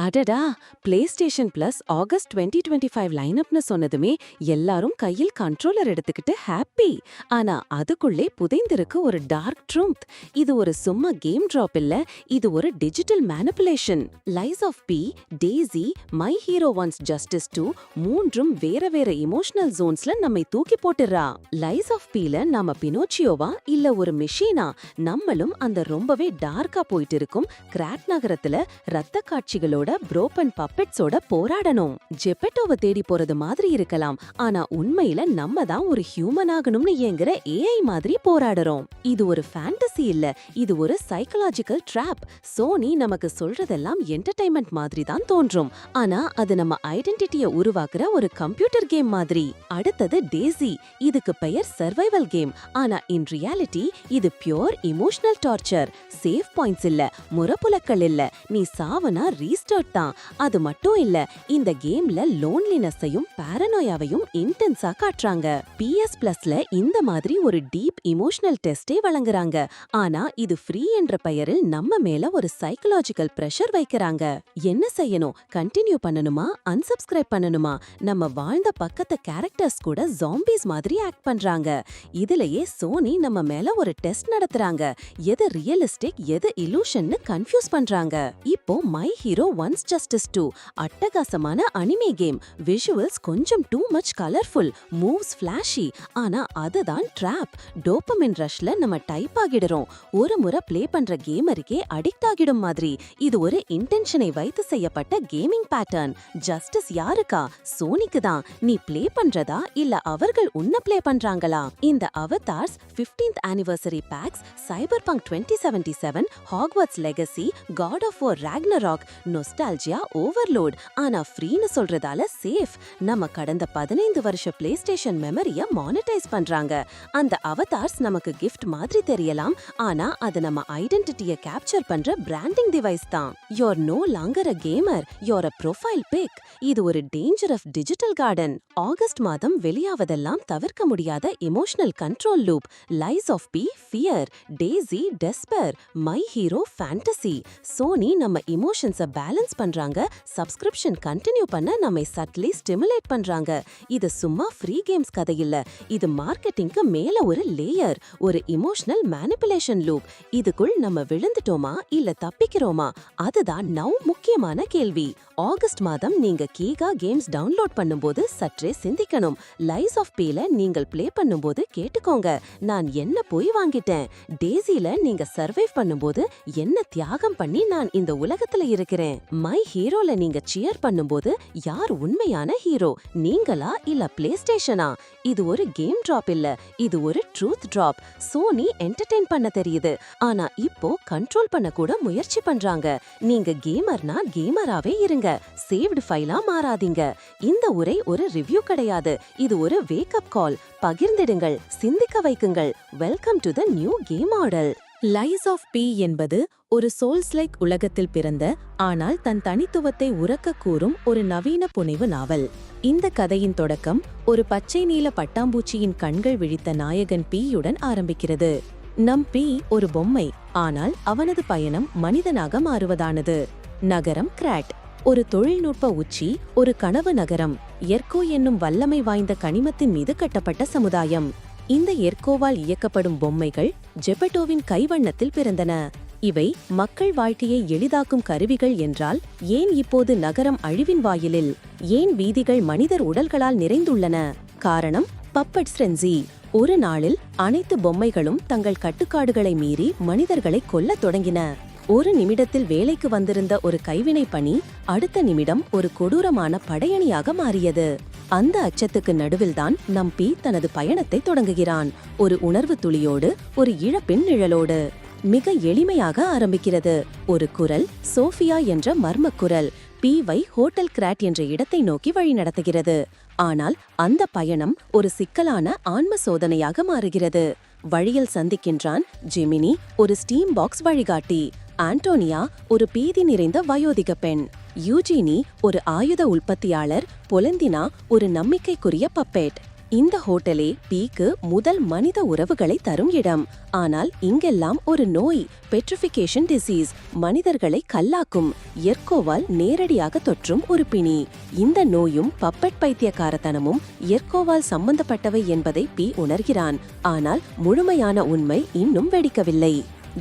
அடடா! PlayStation plus August twenty twenty five லைனப்னு சொன்னதுமே எல்லாரும் கையில் கண்ட்ரோலர் எடுத்துக்கிட்டு ஹாப்பி ஆனா அதுக்குள்ளே புதைந்திருக்கு ஒரு டார்க் ட்ரூத் இது ஒரு சும்மா கேம் டிராப் இல்ல. இது ஒரு digital manipulation lies of P daisy my hero one's justice two மூன்றும் வேற வேற இமோஷனல் ஜோன்ஸ்ல நம்மை தூக்கி போட்டுறா லைஸ் ஆஃப் பீல நாம பினோச்சியோவா இல்ல ஒரு மிஷினா நம்மளும் அந்த ரொம்பவே டார்க்கா போயிட்டு இருக்கும் கிராட் நகரத்துல ரத்த காட்சிகளோட புரோப்பன் பப்பெட்ஸோட போராடணும். ஜெப்பெட்டோவை தேடி போறது மாதிரி இருக்கலாம். ஆனா உண்மையில நம்ம தான் ஒரு ஹியூமன் ஆகணும்னு ஏங்குற ஏஐ மாதிரி போராடுறோம். இது ஒரு ஃபேண்டசி இல்ல. இது ஒரு சைக்கலாஜிக்கல் ட்ராப் சோனி நமக்கு சொல்றதெல்லாம் என்டர்டைன்மெண்ட் மாதிரி தான் தோன்றும். ஆனா அது நம்ம ஐடென்டிட்டிய உருவாக்குற ஒரு கம்ப்யூட்டர் கேம் மாதிரி. அடுத்தது டேசி இதுக்கு பெயர் சர்வைவல் கேம் ஆனா இன் ரியாலிட்டி இது pure emotional torture safe points இல்ல. முறப்புலக்கள் இல்ல. நீ சாவனா ரீஸ்டார்ட் தான். அது மட்டும் இல்ல இந்த கேம்ல லோன்லினஸையும் பாரனோயாவையும் இன்டென்ஸா காட்டுறாங்க பிஎஸ் பிளஸ்ல இந்த மாதிரி ஒரு டீப் இமோஷனல் டெஸ்டே வழங்குறாங்க. ஆனா இது ஃப்ரீ என்ற பெயரில் நம்ம மேல ஒரு சைக்கலாஜிக்கல் பிரஷர் வைக்கிறாங்க. என்ன செய்யணும்? கண்டினியூ பண்ணணுமா? அன்சப்ஸ்கிரைப் பண்ணணுமா? நம்ம வாழ்ந்த பக்கத்து கேரக்டர்ஸ் கூட ஜாம்பிஸ் மாதிரி ஆக்ட் பண்றாங்க. இதுலயே சோனி நம்ம மேல ஒரு டெஸ்ட் நடத்துறாங்க. எது ரியலிஸ்டிக் எது இலூஷன்னு கன்ஃபியூஸ் பண்றாங்க. இப்போ my hero one's justice two அட்டகாசமான அனிமே கேம் விஷுவல்ஸ் கொஞ்சம் too much colourful moves flashy ஆனா அதுதான் ட்ராப் டோப்பமின் ரஷ்ல நம்ம டைப் ஆகிடுறோம். ஒரு முறை பிளே பண்ற கேமருக்கே அடிக்ட் ஆகிடும் மாதிரி. இது ஒரு இன்டென்ஷனை வைத்து செய்யப்பட்ட கேமிங் பேட்டர்ன் ஜஸ்டிஸ் யாருக்கா? சோனிக்கு தான். நீ பிளே பண்றதா? இல்ல அவர்கள் உன்ன பிளே பண்றாங்களா? இந்த avatars 15th anniversary packs Cyberpunk twenty seventy seven Hogwarts legacy God of war Ragnarok nostalgia overload ஆனா ஃப்ரீன்னு சொல்றதால சேஃப் நம்ம கடந்த பதினைந்து வருஷ பிளே ஸ்டேஷன் மெமரிய மானிட்டைஸ் பண்றாங்க. அந்த அவதார்ஸ் நமக்கு கிஃப்ட் மாதிரி தெரியலாம். ஆனா அது நம்ம ஐடென்டிட்டிய கேப்சர் பண்ற பிராண்டிங் டிவைஸ் தான். You're no longer a gamer you're a profile pic இது ஒரு danger of digital garden August மாதம் வெளியாவதெல்லாம் தவிர்க்க முடியாத emotional control loop lies of B fear Daisy டெஸ்பர் my hero fantasy Sony நம்ம இமோஷன்ஸை பேலன்ஸ் பண்றாங்க சப்ஸ்கிரிப்ஷன் கண்டினியூ பண்ண நம்மை சட்லி ஸ்டிமுலேட் பண்றாங்க. இது சும்மா ஃப்ரீ கேம்ஸ் கதை இல்ல. இது மார்க்கெட்டிங்க்கு மேல ஒரு லேயர் ஒரு இமோஷனல் மேனிப்புலேஷன் லூப் இதுக்குள் நம்ம விழுந்துட்டோமா இல்ல தப்பிக்கிறோமா? அதுதான் நவ் முக்கியமான கேள்வி. ஆகஸ்ட் மாதம் நீங்க கீகா கேம்ஸ் டவுன்லோட் பண்ணும்போது சற்றே சிந்திக்கணும். லைஸ் ஆஃப் பேல நீங்கள் ப்ளே பண்ணும்போது கேட்டுக்கோங்க. நான் என்ன போய் வாங்கிட்டேன்? டேசியில நீங்க சர்வைவ் பண்ணும்போது என்ன தியாகம் பண்ணி நான் இந்த உலகத்துல இருக்கிறேன்? மை ஹீரோல நீங்க சியர் பண்ணும்போது யார் உண்மையான ஹீரோ நீங்களா இல்ல பிளே ஸ்டேஷனா இது ஒரு கேம் டிராப் இல்ல. இது ஒரு ட்ரூத் டிராப் சோனி என்டர்டெயின் பண்ண தெரியுது. ஆனா இப்போ கண்ட்ரோல் பண்ண கூட முயற்சி பண்றாங்க. நீங்க கேமர்னா கேமராவே இருங்க. சேவ்டு ஃபைலா மாறாதீங்க. இந்த உரை ஒரு ரிவ்யூ கிடையாது. இது ஒரு வேக்கப் கால் பகிர்ந்திடுங்கள். சிந்திக்க வைக்குங்கள். Welcome to the new game ஆடல் லைஸ் ஆஃப் பி என்பது ஒரு சோல்ஸ் லைக் உலகத்தில் பிறந்த ஆனால் தன் தனித்துவத்தை உறக்க கூறும் ஒரு நவீன புனைவு நாவல். இந்த கதையின் தொடக்கம் ஒரு பச்சை நீல பட்டாம்பூச்சியின் கண்கள் விழித்த நாயகன் பியுடன் ஆரம்பிக்கிறது. நம் பி ஒரு பொம்மை ஆனால் அவனது பயணம் மனிதனாக மாறுவதானது. நகரம் கிராட் ஒரு தொழில்நுட்ப உச்சி ஒரு கனவு நகரம் எர்கோ என்னும் வல்லமை வாய்ந்த கனிமத்தின் மீது கட்டப்பட்ட சமுதாயம். இந்த எர்கோவால் இயக்கப்படும் பொம்மைகள் ஜெபட்டோவின் கைவண்ணத்தில் பிறந்தன. இவை மக்கள் வாழ்க்கையை எளிதாக்கும் கருவிகள் என்றால் ஏன் இப்போது நகரம் அழிவின் வாயிலில்? ஏன் வீதிகள் மனிதர் உடல்களால் நிறைந்துள்ளன? காரணம் பப்பட் ஸ்ரென்சி. ஒரு நாளில் அனைத்து பொம்மைகளும் தங்கள் கட்டுக்காடுகளை மீறி மனிதர்களை கொல்லத் தொடங்கின. ஒரு நிமிடத்தில் வேலைக்கு வந்திருந்த ஒரு கைவினை பணி அடுத்த நிமிடம் ஒரு கொடூரமான படையணியாக மாறியது. அந்த அச்சத்துக்கு நடுவில்தான் நம்பி தனது பயணத்தை தொடங்குகிறான். ஒரு உணர்வு துளியோடு ஒரு இழப்பின் நிழலோடு. மிக எளிமையாக ஆரம்பிக்கிறது. ஒரு குரல் சோஃபியா என்ற மர்ம குரல் பி வை ஹோட்டல் கிராட் என்ற இடத்தை நோக்கி வழிநடத்துகிறது ஆனால் அந்த பயணம் ஒரு சிக்கலான ஆன்ம சோதனையாக மாறுகிறது. வழியில் சந்திக்கின்றான் ஜெமினி ஒரு ஸ்டீம் பாக்ஸ் வழிகாட்டி. ஆண்டோனியா ஒரு பீதி நிறைந்த வயோதிக பெண். யூஜினி ஒரு ஆயுத உற்பத்தியாளர் பொலந்தினா ஒரு நம்பிக்கைக்குரிய பப்பேட் இந்த ஹோட்டலே பீக்கு முதல் மனித உறவுகளை தரும் இடம். ஆனால் இங்கெல்லாம் ஒரு நோய் பெட்ரிஃபிகேஷன் டிசீஸ் மனிதர்களை கல்லாக்கும் எர்கோவால் நேரடியாக தொற்றும் ஒரு பிணி. இந்த நோயும் பப்பட் பைத்தியக்காரத்தனமும் எர்கோவால் சம்பந்தப்பட்டவை என்பதை பி உணர்கிறான். ஆனால் முழுமையான உண்மை இன்னும் வெடிக்கவில்லை.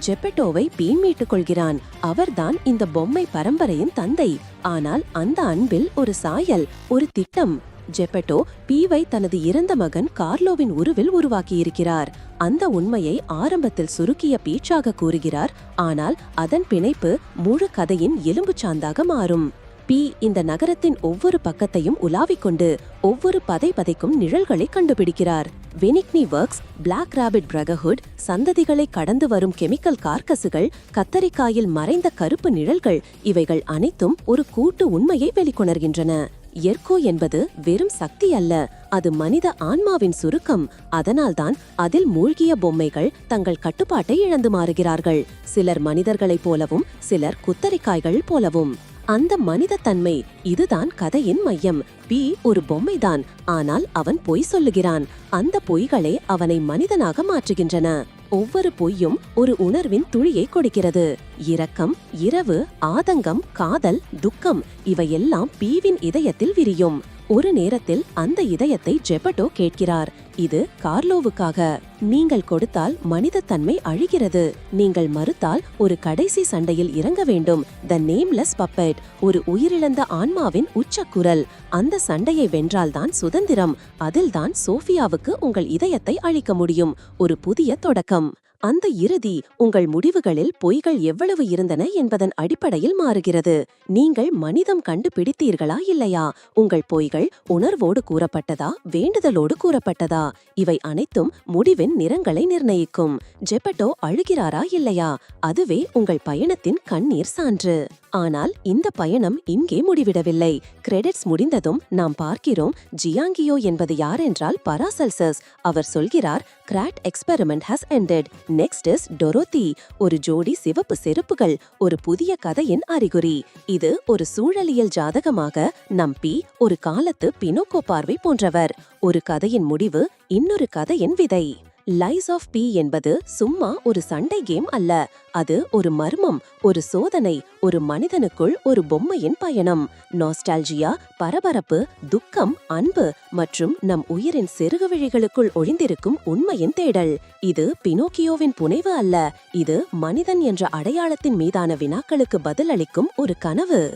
ஜெப்பெட்டோவை பீன் மீட்டுக்கொள்கிறான் அவர்தான் இந்த பொம்மை பரம்பரையின் தந்தை. ஆனால் அந்த அன்பில் ஒரு சாயல் ஒரு திட்டம். ஜெப்பெட்டோ பீவை தனது இறந்த மகன் கார்லோவின் உருவில் உருவாக்கியிருக்கிறார். அந்த உண்மையை ஆரம்பத்தில் சுருக்கிய பீச்சாக கூறுகிறார். ஆனால் அதன் பிணைப்பு முழு கதையின் எலும்புச்சாந்தாக மாறும். பி இந்த நகரத்தின் ஒவ்வொரு பக்கத்தையும் உலாவிக் கொண்டு ஒவ்வொரு பதை பதைக்கும் நிழல்களை கண்டுபிடிக்கிறார். வெனிக்னி ஒர்க்ஸ் பிளாக் ராபிட் பிரகஹுட் சந்ததிகளை கடந்து வரும் கெமிக்கல் கார்க்கசுகள் கத்தரிக்காயில் மறைந்த கருப்பு நிழல்கள் இவைகள் அனைத்தும் ஒரு கூட்டு உண்மையை வெளிக்கொணர்கின்றன. எர்கோ என்பது வெறும் சக்தி அல்ல அது மனித ஆன்மாவின் சுருக்கம். அதனால்தான் அதில் மூழ்கிய பொம்மைகள் தங்கள் கட்டுப்பாட்டை இழந்து மாறுகிறார்கள். சிலர் மனிதர்களைப் போலவும் சிலர் குத்தரிக்காய்கள் போலவும். அந்த மனித தன்மை இதுதான் கதையின் மையம். பி ஒரு பொம்மைதான். ஆனால் அவன் பொய் சொல்லுகிறான். அந்த பொய்களே அவனை மனிதனாக மாற்றுகின்றன. ஒவ்வொரு பொய்யும் ஒரு உணர்வின் துளியை கொடுக்கிறது. இரக்கம் இரவு ஆதங்கம் காதல் துக்கம் இவையெல்லாம் பீவின் இதயத்தில் விரியும். ஒரு நேரத்தில் அந்த இதயத்தை ஜெபட்டோ கேட்கிறார். இது கார்லோவுக்காக. நீங்கள் கொடுத்தால் மனிதத்தன்மை அழிகிறது. நீங்கள் மறுத்தால் ஒரு கடைசி சண்டையில் இறங்க வேண்டும். த நேம்லெஸ் பப்பெட் ஒரு உயிரிழந்த ஆன்மாவின் உச்சக்குரல். அந்த சண்டையை வென்றால்தான் சுதந்திரம். அதில்தான் சோஃபியாவுக்கு உங்கள் இதயத்தை அழிக்க முடியும். ஒரு புதிய தொடக்கம். அந்த இறுதி உங்கள் முடிவுகளில் பொய்கள் எவ்வளவு இருந்தன என்பதன் அடிப்படையில் மாறுகிறது. நீங்கள் மனிதம் கண்டுபிடித்தீர்களா இல்லையா? உங்கள் பொய்கள் உணர்வோடு கூறப்பட்டதா? வேண்டுதலோடு கூறப்பட்டதா? இவை அனைத்தும் முடிவின் நிறங்களை நிர்ணயிக்கும். ஜெபட்டோ அழுகிறாரா இல்லையா? அதுவே உங்கள் பயணத்தின் கண்ணீர் சான்று. ஆனால் இந்த பயணம் இங்கே முடிவிடவில்லை. கிரெடிட்ஸ் முடிந்ததும் நாம் பார்க்கிறோம் ஜியாங்கியோ என்பது யாரென்றால் பராசல்சஸ். அவர் சொல்கிறார் great experiment has ended next is Dorothy ஒரு ஜோடி சிவப்பு செருப்புகள் ஒரு புதிய கதையின் அறிகுறி. இது ஒரு சூழலியல் ஜாதகமாக நம்பி ஒரு காலத்து பினோக்கோ பார்வை போன்றவர். ஒரு கதையின் முடிவு இன்னொரு கதையின் விதை. லைஸ் ஆஃப் பி என்பது சும்மா ஒரு சண்டை கேம் அல்ல. அது ஒரு மர்மம் ஒரு சோதனை ஒரு மனிதனுக்குள் ஒரு பொம்மையின் பயணம். நாஸ்டால்ஜியா பரபரப்பு துக்கம் அன்பு மற்றும் நம் உயிரின் செருகுவிழிகளுக்குள் ஒளிந்திருக்கும் உண்மையின் தேடல். இது பினோக்கியோவின் புனைவு அல்ல. இது மனிதன் என்ற அடையாளத்தின் மீதான வினாக்களுக்கு பதிலளிக்கும் ஒரு கனவு.